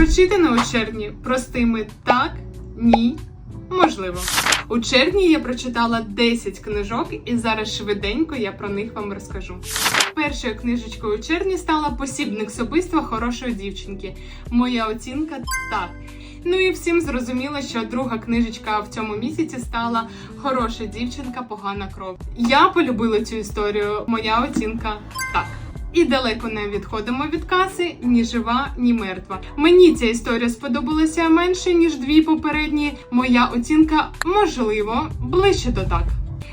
Прочитано у червні простими так, ні, можливо. У червні я прочитала 10 книжок, і зараз швиденько я про них вам розкажу. Першою книжечкою у червні стала посібник собиства хорошої дівчинки. Моя оцінка так. Ну і всім зрозуміло, що друга книжечка в цьому місяці стала Хороша дівчинка, погана кров. Я полюбила цю історію. Моя оцінка так. І далеко не відходимо від каси, ні жива, ні мертва. Мені ця історія сподобалася менше ніж дві попередні. Моя оцінка можливо ближче до так.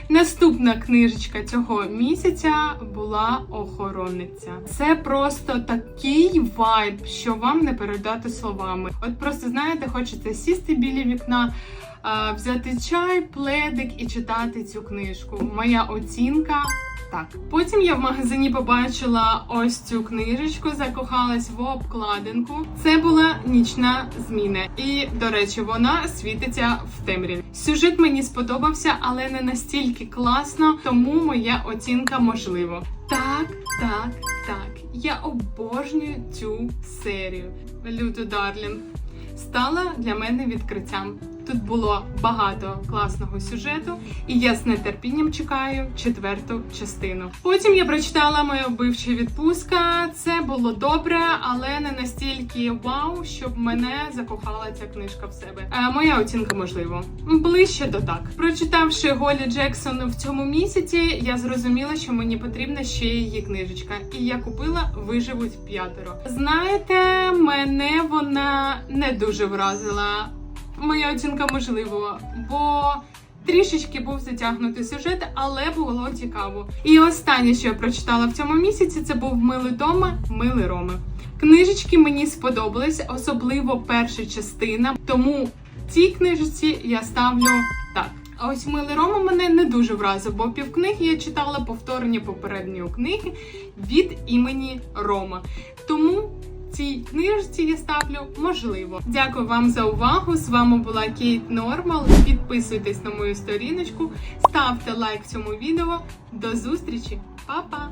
Наступна книжечка цього місяця була охоронниця. Це просто такий вайб, що вам не передати словами. От просто знаєте, хочеться сісти біля вікна, взяти чай, пледик і читати цю книжку. Моя оцінка. Так, потім я в магазині побачила ось цю книжечку, закохалась в обкладинку. Це була нічна зміна, і до речі, вона світиться в темряві. Сюжет мені сподобався, але не настільки класно, тому моя оцінка можливо. Так, так, так. Я обожнюю цю серію. Люто Дарлінг стала для мене відкриттям. Тут було багато класного сюжету, і я з нетерпінням чекаю четверту частину. Потім я прочитала моя вбивча відпустка. Це було добре, але не настільки вау, щоб мене закохала ця книжка в себе. Е, моя оцінка можливо ближче до так. Прочитавши Голі Джексон в цьому місяці, я зрозуміла, що мені потрібна ще її книжечка, і я купила виживуть п'ятеро. Знаєте, мене вона не дуже вразила. Моя оцінка можливо, бо трішечки був затягнутий сюжет, але було цікаво. І останнє, що я прочитала в цьому місяці, це був Милий дома, Милий Роми. Книжечки мені сподобались, особливо перша частина. Тому цій книжці я ставлю так. А ось Милий Рома мене не дуже вразив, бо півкниги я читала повторення попередньої книги від імені Рома. Тому цій книжці я ставлю можливо. Дякую вам за увагу. З вами була Кейт Нормал. Підписуйтесь на мою сторіночку, ставте лайк цьому відео. До зустрічі, Па-па!